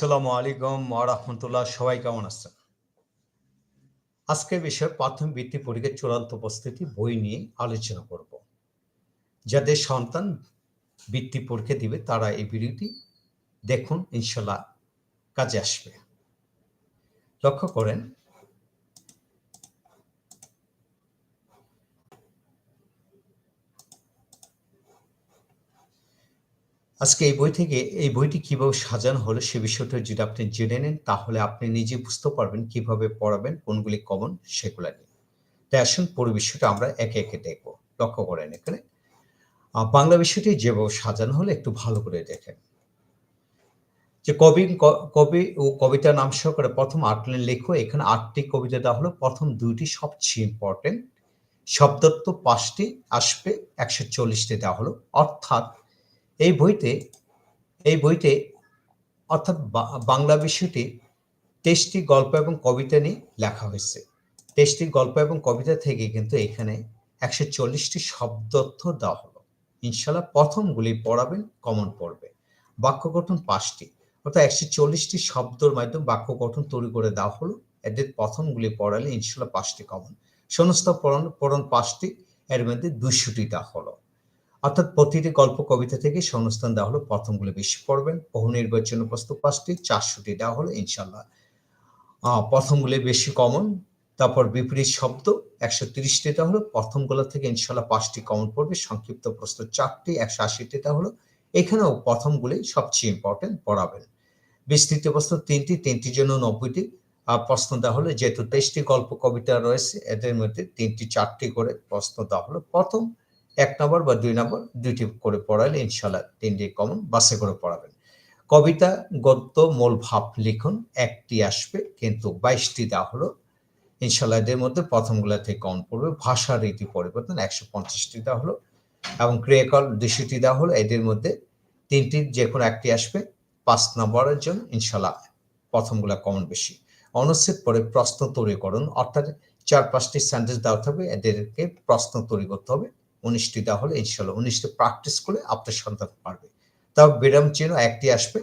আসসালামু আলাইকুম রহমতুল্লাহ, সবাই কেমন আছেন? আজকের বিষয়ে প্রাথমিক বৃত্তি পরীক্ষার চূড়ান্ত উপস্থিতি বই নিয়ে আলোচনা করব। যাদের সন্তান বৃত্তি পরীক্ষা দিবে, তারা এই ভিডিওটি দেখুন ইনশাল্লাহ কাজে আসবে। লক্ষ্য করেন আজকে এই বই থেকে এই বইটি কীভাবে সাজানো হলো সে বিষয়টা যদি আপনি জেনে নেন, তাহলে আপনি নিজে বুঝতে পারবেন কীভাবে পড়াবেন, কোনগুলি কমন সেগুলা নিয়ে। তাই আসুন পুরো বিষয়টা আমরা একে একে দেখব। লক্ষ্য করেন এখানে। বাংলা বিষয়টি যেভাবে সাজানো হলো, একটু ভালো করে দেখেন। যে কবি কবি ও কবিতা নাম সহকারে প্রথম আট লাইন লেখো, এখানে আটটি কবিতা দেওয়া হলো। প্রথম দুইটি সবচেয়ে ইম্পর্টেন্ট শব্দত্ব পাঁচটি আসবে, একশো চল্লিশটি দেওয়া হলো। অর্থাৎ এই বইতে এই বইতে অর্থাৎ বাংলা বিষয়টি তেইশটি গল্প এবং কবিতা নিয়ে লেখা হয়েছে। তেইশটি গল্প এবং কবিতা থেকে কিন্তু এখানে একশো চল্লিশটি শব্দার্থ দেওয়া হলো। ইনশাল্লাহ প্রথমগুলি পড়াবেন, কমন পড়বে। বাক্য গঠন পাঁচটি, অর্থাৎ একশো চল্লিশটি শব্দর মাধ্যমে বাক্য গঠন তৈরি করে দেওয়া হলো। এদের প্রথমগুলি পড়ালে ইনশাল্লাহ পাঁচটি কমন। সমস্ত পড়ান, পড়ন পাঁচটি, এর মধ্যে দুইশোটি দেওয়া হলো। অর্থাৎ প্রতিটি গল্প কবিতা থেকে সংস্থান দেওয়া হলো। প্রথমগুলো বেশি পড়বেন। বহু নির্বাচন প্রস্তুত পাঁচটি, চারশোটি দেওয়া হলো ইনশাল্লাহ প্রথমগুলো বেশি কমন তারপর বিপরীত শব্দ, একশো তিরিশটি দেওয়া হলো। প্রথমগুলো থেকে ইনশাল্লাহ পাঁচটি কমন পড়বে। সংক্ষিপ্ত প্রশ্ন চারটি, একশো আশিটি দেওয়া হলো। এখানেও প্রথমগুলি সবচেয়ে ইম্পর্টেন্ট পড়াবেন। বিস্তৃত প্রশ্ন তিনটি, তিনটির জন্য নব্বইটি। প্রশ্ন দেওয়া হলো, যেহেতু তেইশটি গল্প কবিতা রয়েছে, এদের মধ্যে তিনটি, চারটি করে প্রশ্ন দেওয়া হলো। প্রথম এক নম্বর বা দুই নম্বর দুইটি করে পড়ালে ইনশাল্লাহ তিনটি কমন বাসে করে পড়াবেন। কবিতা, গদ্য, মূল ভাব লিখুন, একটি আসবে কিন্তু বাইশটি দেওয়া হলো। ইনশাল্লাহ এদের মধ্যে প্রথমগুলা থেকে কমন পড়বে। ভাষার রীতি পরিবর্তন একশো পঞ্চাশটি দেওয়া হলো এবং ক্রিয়াকল দুশোটি দেওয়া হলো। এদের মধ্যে তিনটি যে কোনো একটি আসবে। পাঁচ নম্বরের জন্য ইনশাল্লাহ প্রথমগুলা কমন বেশি। অনুচ্ছেদ পরে প্রশ্ন তৈরি করুন। অর্থাৎ চার পাঁচটি সেন্টেন্স দেওয়া থাকবে। এদেরকে প্রশ্ন তৈরি করতে হবে। উনিশটি দেওয়া হলে ইনশাল্লাহ উনিশটি প্র্যাকটিস করে আপনার সন্তান পারবে। তাও বিরাম চিহ্ন একটি আসবে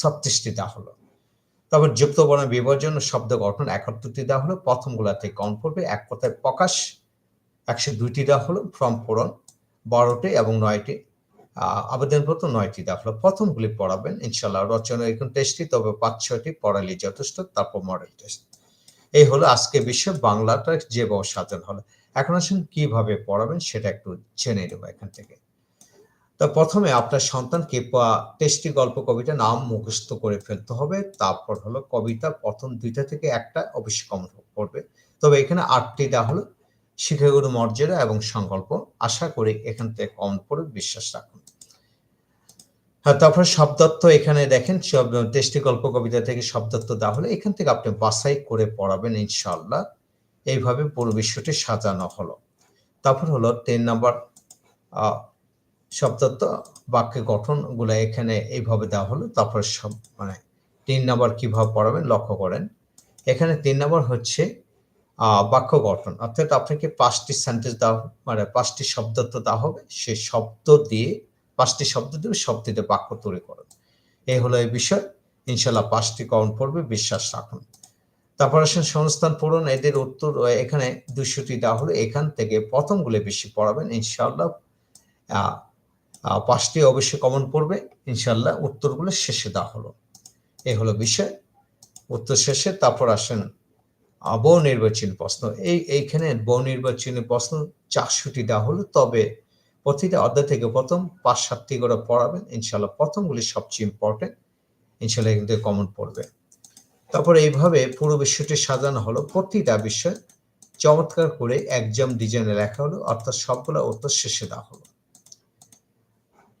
ছত্রিশটি দেওয়া হলো তারপর যুক্ত বর্ণ ও শব্দ গঠন একাত্তরটি দেওয়া হলো প্রথমগুলা থেকে কম পড়বে। এক কথায় প্রকাশ একশো দুইটি দেওয়া হলো ফর্ম পূরণ বারোটি এবং নয়টি আবেদনপত্র নয়টি দেওয়া হলো প্রথমগুলি পড়াবেন। ইনশাল্লাহ রচনা এখন টেস্টটি তবে পাঁচ ছয়টি পড়ালে যথেষ্ট, তারপর মডেল টেস্ট এই হলো আজকে বিশ্ব বাংলাটা যেভাবে সাজানো হলো। এখন আসুন কীভাবে পড়াবেন সেটা একটু জেনে নেব এখান থেকে। তো প্রথমে আপনার সন্তানকে টেস্টি গল্প কবিতা নাম মুখস্থ করে ফেলতে হবে। তারপর হলো কবিতা প্রথম দুইটা থেকে একটা অবশ্যই কমন পড়বে তবে এখানে আটটি দেওয়া হলো। শিক্ষাগুরু মর্যাদা এবং সংকল্প। আশা করি এখান থেকে কমন পড়বে বিশ্বাস রাখুন। হ্যাঁ তারপর শব্দার্থ এখানে দেখেন, সব টেস্টি গল্প কবিতা থেকে শব্দার্থ দেওয়া হলো এখান থেকে আপনি বাছাই করে পড়াবেন ইনশাল্লাহ এইভাবে পুরো বিশ্বটি সাজানো হলো। তারপর হলো তিন নম্বর বাক্য গঠনগুলো এখানে এইভাবে দেওয়া হলো। তারপর সব মানে তিন নম্বর কীভাবে পড়াবেন লক্ষ্য করেন। এখানে তিন নম্বর হচ্ছে বাক্য গঠন। অর্থাৎ আপনাকে পাঁচটি সেন্টেন্স দেওয়া মানে পাঁচটি শব্দার্থ দেওয়া হবে সেই শব্দ দিয়ে, পাঁচটি শব্দ দিয়ে শব্দ দিয়ে বাক্য তৈরি করুন। এই হলো এই বিষয়। ইনশাল্লাহ পাঁচটি কমন পড়বে, বিশ্বাস রাখুন। তারপর আসেন সংস্থান পূরণ, এদের উত্তর এখানে দুশোটি দেওয়া হলো এখান থেকে প্রথমগুলো বেশি পড়াবেন ইনশাল্লাহ পাঁচটি অবশ্যই কমন পড়বে ইনশাল্লাহ উত্তরগুলো শেষে দেওয়া হলো এই হলো বিষয়। উত্তর শেষে তারপর আসেন বহু প্রশ্ন। এই, এইখানে নির্বাচনী প্রশ্ন চারশোটি দেওয়া হলো তবে প্রতিটা অধ্যায় থেকে প্রথম পাঁচ সাতটি করে পড়াবেন ইনশাল্লাহ প্রথমগুলি সবচেয়ে ইম্পর্টেন্ট ইনশাল্লাহ কিন্তু কমন পড়বে। তারপর এইভাবে পুরো বিশ্বটি সাজানো হলো। প্রতিটা বিষয় চমৎকার করে একজাম ডিজাইনে লেখা হলো, অর্থাৎ সবগুলো উত্তর শেষে দেওয়া হলো।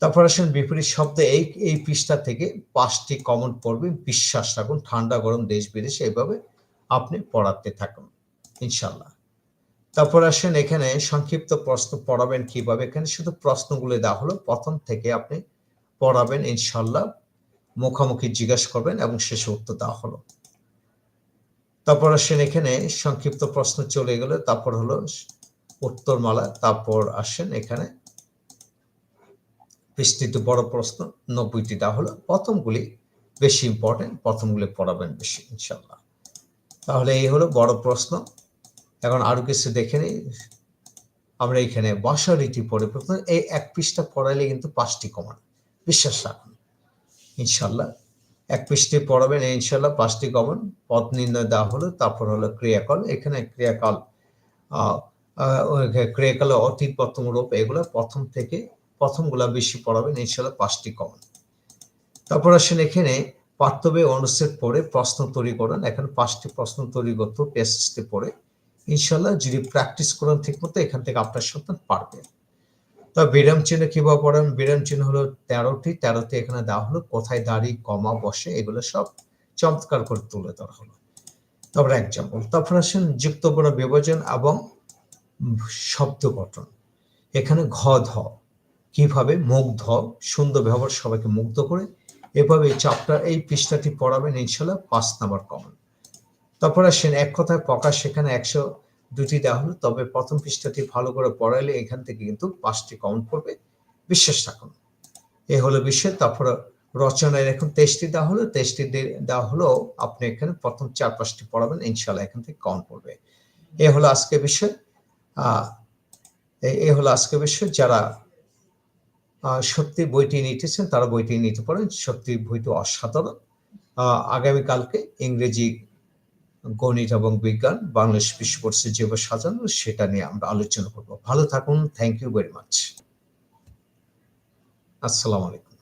তারপর আসেন বিপরীত শব্দ এই এই পৃষ্ঠা থেকে পাঁচটি কমন পড়বে বিশ্বাস রাখুন, ঠান্ডা, গরম, দেশ, বিদেশে, এইভাবে আপনি পড়াতে থাকুন ইনশাল্লাহ তারপর আসেন এখানে সংক্ষিপ্ত প্রশ্ন পড়াবেন কীভাবে? এখানে শুধু প্রশ্নগুলো দেওয়া হলো, প্রথম থেকে আপনি পড়াবেন ইনশাল্লাহ মুখামুখি জিজ্ঞাসা করবেন এবং শেষে উত্তর দেওয়া হলো। তারপর আসেন এখানে সংক্ষিপ্ত প্রশ্ন চলে গেলে, তারপর হলো উত্তরমালা, তারপর আসেন এখানে। বিস্তৃত বড় প্রশ্ন নব্বইটি দেওয়া হলো প্রথমগুলি বেশি ইম্পর্টেন্ট প্রথমগুলি পড়াবেন বেশি ইনশাল্লাহ তাহলে এই হলো বড় প্রশ্ন। এখন আরও কিছু দেখে নিই। আমরা এখানে বাসা রীতি পড়ে প্রথম এই এক পৃষ্ঠা পড়াইলে কিন্তু পাঁচটি কমান, বিশ্বাস রাখুন ইনশাল্লাহ এক পৃষ্ঠে পড়াবেন ইনশাল্লাহ পাঁচটি কমন পদ নির্ণয় দেওয়া হলো, তারপর হলো ক্রিয়াকল। এখানে ক্রিয়াকাল ক্রিয়াকাল, অতীত, প্রথম, রূপ, এগুলো প্রথম থেকে প্রথমগুলা বেশি পড়াবেন ইনশাল্লাহ পাঁচটি কমন। তারপর আসেন এখানে পার্থবে অনুচ্ছেদ পড়ে, প্রশ্ন তৈরি করেন। এখানে পাঁচটি প্রশ্ন তৈরি করতে পেজটি পড়ে। ইনশাল্লাহ যদি প্র্যাকটিস করেন ঠিক মতো এখান থেকে আপনার সন্তান পারবে। তা বিরাম চিহ্ন কীভাবে পড়েন বিরাম চিহ্ন হলো তেরোটি। তেরোটি এখানে দেওয়া হলো, কোথায় দাড়ি, কমা, বসে, এগুলো সব চমৎকার করে তুলে ধরা হলো। তারপর এক্সাম্পল তারপর আসেন যুক্ত বড় বিভাজন এবং শব্দ গঠন। এখানে ঘ, ধ। কীভাবে? মুগ্ধ সুন্দর ব্যবহার সবাইকে মুগ্ধ করে। এভাবে এই চাপটা এই পৃষ্ঠাটি পড়াবেন ইনশাল্লাহ পাঁচ নাম্বার কমন তারপর আসেন এক কথায় প্রকাশ, সেখানে একশো দুটি দেওয়া হলো। তবে প্রথম পৃষ্ঠাটি ভালো করে পড়াইলে এখান থেকে কিন্তু পাঁচটি কমন পড়বে। বিশ্বাস রাখুন। এ হলো বিষয়। তারপর রচনায় এখন তেইশটি দেওয়া হলো। তেইশটি দেওয়া হলো, আপনি এখানে প্রথম চার পাঁচটি পড়াবেন ইনশাল্লাহ এখান থেকে কমন পড়বে। এ হলো আজকে বিষয়। এ হলো আজকে বিষয়। যারা সত্যি বইটি নিতেছেন তারা বইটি নিতে পারেন। সত্যি বইটি অসাধারণ। আগামীকালকে ইংরেজি গণিত এবং বিজ্ঞান, বাংলাদেশ বিশ্ববর্ষে যেভাবে সাজানো, সেটা নিয়ে আমরা আলোচনা করব। ভালো থাকুন থ্যাংক ইউ ভেরি মাচ আসসালামু আলাইকুম।